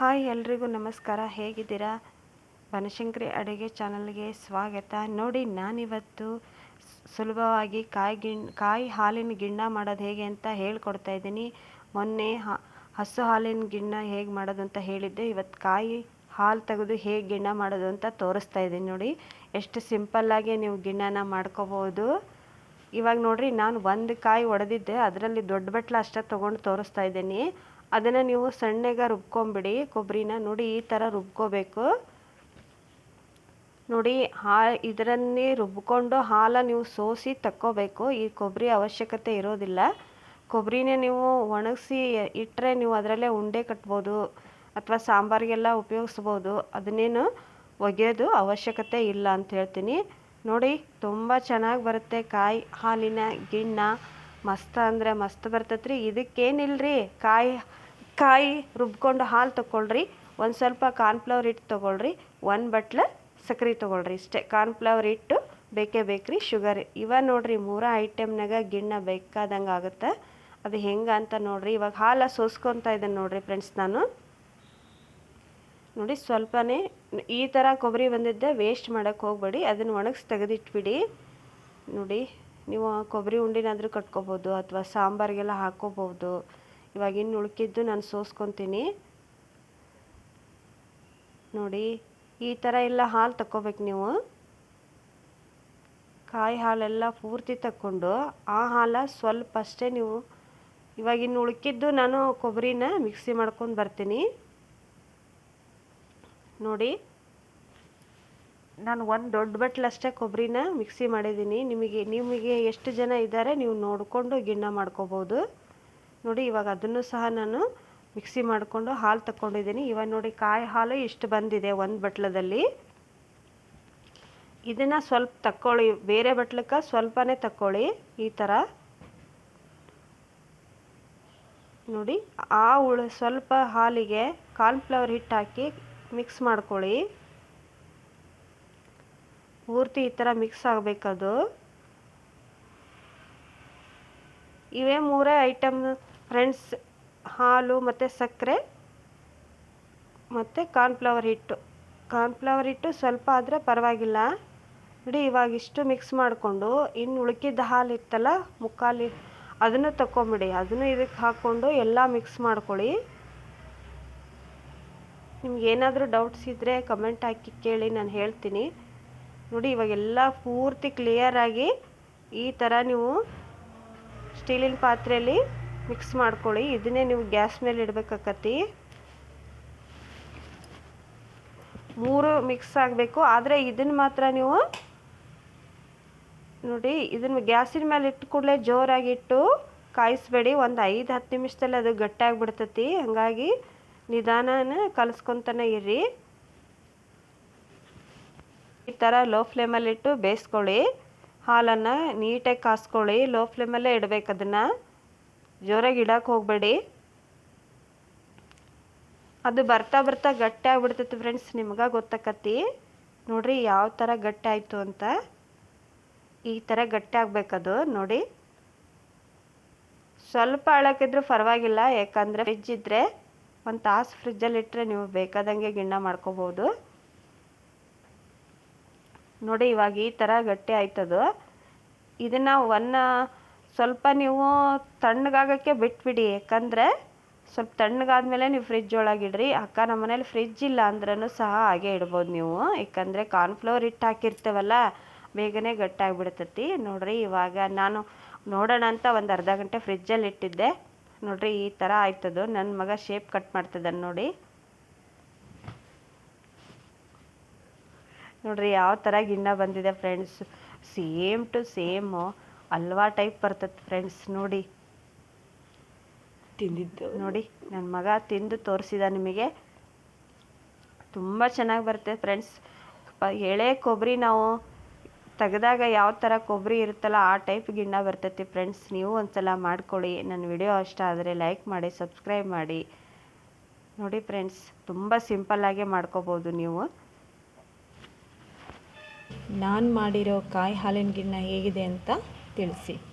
Hi ಎಲ್ರಿಗೂ ನಮಸ್ಕಾರ, ಹೇಗಿದ್ದೀರಾ? ಬನಶಂಕರಿ ಅಡುಗೆ ಚಾನಲ್ಗೆ ಸ್ವಾಗತ. ನೋಡಿ, ನಾನಿವತ್ತು ಸುಲಭವಾಗಿ ಕಾಯಿ ಗಿಣ್, ಕಾಯಿ ಹಾಲಿನ ಗಿಣ್ಣ ಮಾಡೋದು ಹೇಗೆ ಅಂತ ಹೇಳ್ಕೊಡ್ತಾ ಇದ್ದೀನಿ. ಮೊನ್ನೆ ಹಸು ಹಾಲಿನ ಗಿಣ್ಣ ಹೇಗೆ ಮಾಡೋದು ಅಂತ ಹೇಳಿದ್ದೆ. ಇವತ್ತು ಕಾಯಿ ಹಾಲು ತೆಗೆದು ಹೇಗೆ ಗಿಣ್ಣ ಮಾಡೋದು ಅಂತ ತೋರಿಸ್ತಾ ಇದ್ದೀನಿ. ನೋಡಿ, ಎಷ್ಟು ಸಿಂಪಲ್ಲಾಗಿ ನೀವು ಗಿಣ್ಣನ ಮಾಡ್ಕೋಬೋದು. ಇವಾಗ ನೋಡಿರಿ, ನಾನು ಒಂದು ಕಾಯಿ ಒಡೆದಿದ್ದೆ. ಅದರಲ್ಲಿ ದೊಡ್ಡ ಬಟ್ಲ ಅಷ್ಟೇ ತೊಗೊಂಡು ತೋರಿಸ್ತಾ ಇದ್ದೀನಿ. ಅದನ್ನು ನೀವು ಸಣ್ಣಗೆ ರುಬ್ಕೊಂಬಿಡಿ ಕೊಬ್ಬರಿನ ನೋಡಿ ಈ ಥರ ರುಬ್ಕೋಬೇಕು. ನೋಡಿ, ಹಾ, ಇದರನ್ನೇ ರುಬ್ಕೊಂಡು ಹಾಲ ನೀವು ಸೋಸಿ ತಕ್ಕೋಬೇಕು. ಈ ಕೊಬ್ಬರಿ ಅವಶ್ಯಕತೆ ಇರೋದಿಲ್ಲ. ಕೊಬ್ಬರಿನೇ ನೀವು ಒಣಗಿಸಿ ಇಟ್ಟರೆ ನೀವು ಅದರಲ್ಲೇ ಉಂಡೆ ಕಟ್ಬೋದು, ಅಥವಾ ಸಾಂಬಾರಿಗೆಲ್ಲ ಉಪಯೋಗಿಸ್ಬೋದು. ಅದನ್ನೇನು ಒಗೆಯೋದು ಅವಶ್ಯಕತೆ ಇಲ್ಲ ಅಂತ ಹೇಳ್ತೀನಿ. ನೋಡಿ, ತುಂಬ ಚೆನ್ನಾಗಿ ಬರುತ್ತೆ ಕಾಯಿ ಹಾಲಿನ ಗಿಣ್ಣ. ಮಸ್ತ್ ಅಂದರೆ ಮಸ್ತ್ ಬರ್ತೈತ್ರಿ. ಇದಕ್ಕೇನಿಲ್ಲರಿ ಕಾಯಿ ಕಾಯಿ ರುಬ್ಕೊಂಡು ಹಾಲು ತೊಗೊಳ್ರಿ ಒಂದು ಸ್ವಲ್ಪ ಕಾರ್ನ್ಫ್ಲವರ್ ಹಿಟ್ಟು ತೊಗೊಳ್ರಿ. ಒಂದು ಬಟ್ಲ ಸಕ್ಕರೆ ತೊಗೊಳ್ರಿ ಇಷ್ಟೇ. ಕಾರ್ನ್ಫ್ಲವರ್ ಹಿಟ್ಟು ಬೇಕೇ ಬೇಕ್ರಿ, ಶುಗರ್. ಇವ ನೋಡ್ರಿ ಮೂರ ಐಟಮ್ನಾಗ ಗಿಣ್ಣ ಬೇಕಾದಂಗೆ ಆಗುತ್ತೆ. ಅದು ಹೆಂಗೆ ಅಂತ ನೋಡ್ರಿ. ಇವಾಗ ಹಾಲು ಸೋಸ್ಕೊತಾ ಇದ್ದೇನೆ ನೋಡ್ರಿ ಫ್ರೆಂಡ್ಸ್ ನಾನು. ನೋಡಿ ಸ್ವಲ್ಪನೇ ಈ ಥರ ಕೊಬ್ಬರಿ ಬಂದಿದ್ದೆ, ವೇಸ್ಟ್ ಮಾಡೋಕ್ಕೆ ಹೋಗಬೇಡಿ. ಅದನ್ನು ಒಣಗಿಸಿ ತೆಗೆದಿಟ್ಬಿಡಿ. ನೋಡಿ. ನೀವು ಕೊಬ್ಬರಿ ಉಂಡೆನಾದರೂ ಕಟ್ಕೋಬೋದು ಅಥವಾ ಸಾಂಬಾರಿಗೆಲ್ಲ ಹಾಕ್ಕೋಬೋದು. ಇವಾಗ ಇನ್ನು ಉಳ್ಕಿದ್ದು ನಾನು ಸೋಸ್ಕೊತೀನಿ. ನೋಡಿ, ಈ ಥರ ಎಲ್ಲ ಹಾಲು ತಕ್ಕೋಬೇಕು ನೀವು. ಕಾಯಿ ಹಾಲೆಲ್ಲ ಪೂರ್ತಿ ತಕ್ಕೊಂಡು ಆ ಹಾಲು ಸ್ವಲ್ಪ ಅಷ್ಟೇ ನೀವು ಇವಾಗ ಇನ್ನು ಉಳ್ಕಿದ್ದು ನಾನು ಕೊಬ್ಬರಿನ ಮಿಕ್ಸಿ ಮಾಡ್ಕೊಂಡು ಬರ್ತೀನಿ. ನೋಡಿ ನಾನು ಒಂದು ದೊಡ್ಡ ಬಟ್ಲಷ್ಟೇ ಕೊಬ್ಬರಿನ ಮಿಕ್ಸಿ ಮಾಡಿದ್ದೀನಿ. ನಿಮಗೆ ನಿಮಗೆ ಎಷ್ಟು ಜನ ಇದ್ದಾರೆ ನೀವು ನೋಡಿಕೊಂಡು ಗಿಣ್ಣ ಮಾಡ್ಕೋಬೋದು. ನೋಡಿ, ಇವಾಗ ಅದನ್ನು ಸಹ ನಾನು ಮಿಕ್ಸಿ ಮಾಡಿಕೊಂಡು ಹಾಲು ತಗೊಂಡಿದ್ದೀನಿ ಇವಾಗ ನೋಡಿ, ಕಾಯಿ ಹಾಲು ಇಷ್ಟು ಬಂದಿದೆ ಒಂದು ಬಟ್ಲದಲ್ಲಿ. ಇದನ್ನು ಸ್ವಲ್ಪ ತಕ್ಕೊಳ್ಳಿ. ಬೇರೆ ಬಟ್ಲಕ್ಕೆ ಸ್ವಲ್ಪನೇ ತಕ್ಕೊಳ್ಳಿ. ಈ ಥರ ನೋಡಿ, ಆ ಉಳ ಸ್ವಲ್ಪ ಹಾಲಿಗೆ ಕಾರ್ನ್ಫ್ಲವರ್ ಹಿಟ್ಟು ಹಾಕಿ ಮಿಕ್ಸ್ ಮಾಡ್ಕೊಳ್ಳಿ. ಪೂರ್ತಿ ಈ ಥರ ಮಿಕ್ಸ್ ಆಗಬೇಕದು. ಇವೇ ಮೂರೇ ಐಟಮ್ ಫ್ರೆಂಡ್ಸ್ ಹಾಲು ಮತ್ತು ಸಕ್ಕರೆ, ಮತ್ತು ಕಾರ್ನ್ಫ್ಲವರ್ ಹಿಟ್ಟು. ಕಾರ್ನ್ಫ್ಲವರ್ ಹಿಟ್ಟು ಸ್ವಲ್ಪ ಆದರೆ ಪರವಾಗಿಲ್ಲ. ನೋಡಿ ಇವಾಗ ಇಷ್ಟು ಮಿಕ್ಸ್ ಮಾಡಿಕೊಂಡು ಇನ್ನು ಉಳ್ಕಿದ್ದ ಹಾಲು ಇತ್ತಲ್ಲ, ಮುಕ್ಕಾಲಿ ಅದನ್ನು ತಗೊಂಬಿಡಿ ಅದನ್ನು ಇದಕ್ಕೆ ಹಾಕ್ಕೊಂಡು ಎಲ್ಲ ಮಿಕ್ಸ್ ಮಾಡ್ಕೊಳ್ಳಿ. ನಿಮ್ಗೆ ಏನಾದರೂ ಡೌಟ್ಸ್ ಇದ್ದರೆ ಕಮೆಂಟ್ ಹಾಕಿ ಕೇಳಿ, ನಾನು ಹೇಳ್ತೀನಿ. ನೋಡಿ, ಇವಾಗೆಲ್ಲ ಪೂರ್ತಿ ಕ್ಲಿಯರಾಗಿ ಈ ಥರ ನೀವು ಸ್ಟೀಲಿನ ಪಾತ್ರೆಯಲ್ಲಿ ಮಿಕ್ಸ್ ಮಾಡ್ಕೊಳ್ಳಿ. ಇದನ್ನೇ ನೀವು ಗ್ಯಾಸ್ ಮೇಲೆ ಇಡಬೇಕಾಕತಿ ಮೂರು ಮಿಕ್ಸ್ ಆಗಬೇಕು. ಆದರೆ ಇದನ್ನು ಮಾತ್ರ ನೀವು ನೋಡಿ, ಇದನ್ನು ಗ್ಯಾಸಿನ ಮೇಲೆ ಇಟ್ಟು ಕೂಡಲೇ ಜೋರಾಗಿಟ್ಟು ಕಾಯಿಸ್ಬೇಡಿ. ಒಂದು ಐದು, ಹತ್ತು ನಿಮಿಷದಲ್ಲಿ ಅದು ಗಟ್ಟಿಯಾಗ್ಬಿಡ್ತತಿ ಹಾಗಾಗಿ ನಿಧಾನನ ಕಲಿಸ್ಕೊತಾನೆ ಇರ್ರಿ. ಈ ಥರ ಲೋ ಫ್ಲೇಮಲ್ಲಿಟ್ಟು ಬೇಯಿಸ್ಕೊಳ್ಳಿ. ಹಾಲನ್ನು ನೀಟಾಗಿ ಕಾಸ್ಕೊಳ್ಳಿ. ಲೋ ಫ್ಲೇಮಲ್ಲೇ ಇಡಬೇಕು ಅದನ್ನು. ಜೋರಾಗಿ ಇಡಕ್ಕೆ ಹೋಗಬೇಡಿ. ಅದು ಬರ್ತಾ ಬರ್ತಾ ಗಟ್ಟಿ ಆಗ್ಬಿಡ್ತೈತಿ ಫ್ರೆಂಡ್ಸ್ ನಿಮ್ಗೆ ಗೊತ್ತಾಕತಿ ನೋಡಿರಿ ಯಾವ ಥರ ಗಟ್ಟಿ ಆಯಿತು ಅಂತ. ಈ ಥರ ಗಟ್ಟಿ ಆಗಬೇಕದು, ನೋಡಿ. ಸ್ವಲ್ಪ ಅಳಕಿದ್ರೂ ಪರವಾಗಿಲ್ಲ, ಯಾಕಂದರೆ ಫ್ರಿಜ್ ಇದ್ದರೆ ಒಂದು ತಾಸು ಫ್ರಿಜ್ಜಲ್ಲಿ ಇಟ್ಟರೆ ನೀವು ಬೇಕಾದಂಗೆ ಗಿಣ್ಣ ಮಾಡ್ಕೋಬೋದು. ನೋಡಿ, ಇವಾಗ ಈ ಥರ ಗಟ್ಟಿ ಆಯ್ತದು. ಇದನ್ನು ಒನ್ನ ಸ್ವಲ್ಪ ನೀವು ತಣ್ಣಗಾಗೋಕ್ಕೆ ಬಿಟ್ಬಿಡಿ. ಯಾಕಂದರೆ ಸ್ವಲ್ಪ ತಣ್ಣಗಾದ್ಮೇಲೆ ನೀವು ಫ್ರಿಜ್ ಒಳಗಿಡ್ರಿ ಅಕ್ಕ ನಮ್ಮ ಮನೇಲಿ ಫ್ರಿಜ್ ಇಲ್ಲ ಅಂದ್ರೂ ಸಹ ಹಾಗೆ ಇಡ್ಬೋದು ನೀವು. ಯಾಕಂದರೆ ಕಾರ್ನ್ಫ್ಲವರ್ ಹಿಟ್ಟು ಹಾಕಿರ್ತೇವಲ್ಲ, ಬೇಗನೆ ಗಟ್ಟಾಗಿಬಿಡ್ತತಿ. ನೋಡಿರಿ, ಇವಾಗ ನಾನು ನೋಡೋಣ ಅಂತ ಒಂದು ಅರ್ಧ ಗಂಟೆ ಫ್ರಿಜ್ಜಲ್ಲಿ ಇಟ್ಟಿದ್ದೆ. ನೋಡಿರಿ, ಈ ಥರ ಆಯ್ತದು. ನನ್ನ ಮಗ ಶೇಪ್ ಕಟ್ ಮಾಡ್ತದನ್ ನೋಡಿ. ನೋಡ್ರಿ ಯಾವ ಥರ ಗಿಣ್ಣ ಬಂದಿದೆ ಫ್ರೆಂಡ್ಸ್ ಸೇಮ್ ಟು ಸೇಮು ಅಲ್ವಾ ಟೈಪ್ ಬರ್ತದೆ ಫ್ರೆಂಡ್ಸ್ ನೋಡಿ. ತಿಂದಿದ್ದು. ನೋಡಿ ನನ್ನ ಮಗ ತಿಂದು ತೋರಿಸಿದ ನಿಮಗೆ. ತುಂಬ ಚೆನ್ನಾಗಿ ಬರುತ್ತೆ ಫ್ರೆಂಡ್ಸ್ ಎಳೆ ಕೊಬ್ಬರಿ ನಾವು ತೆಗೆದಾಗ ಯಾವ ಥರ ಕೊಬ್ಬರಿ ಇರುತ್ತಲ್ಲ ಆ ಟೈಪ್ ಗಿಣ್ಣ ಬರ್ತೈತಿ ಫ್ರೆಂಡ್ಸ್ ನೀವು ಒಂದ್ಸಲ ಮಾಡ್ಕೊಳ್ಳಿ. ನನ್ನ ವಿಡಿಯೋ ಇಷ್ಟ ಆದರೆ ಲೈಕ್ ಮಾಡಿ ಸಬ್ಸ್ಕ್ರೈಬ್ ಮಾಡಿ. ನೋಡಿ ಫ್ರೆಂಡ್ಸ್ ತುಂಬ ಸಿಂಪಲ್ಲಾಗೆ ಮಾಡ್ಕೋಬೋದು ನೀವು. ನಾನು ಮಾಡಿರೋ ಕಾಯಿ ಹಾಲಿನ ಗಿಣ್ಣ ಹೇಗಿದೆ ಅಂತ ತಿಳಿಸಿ.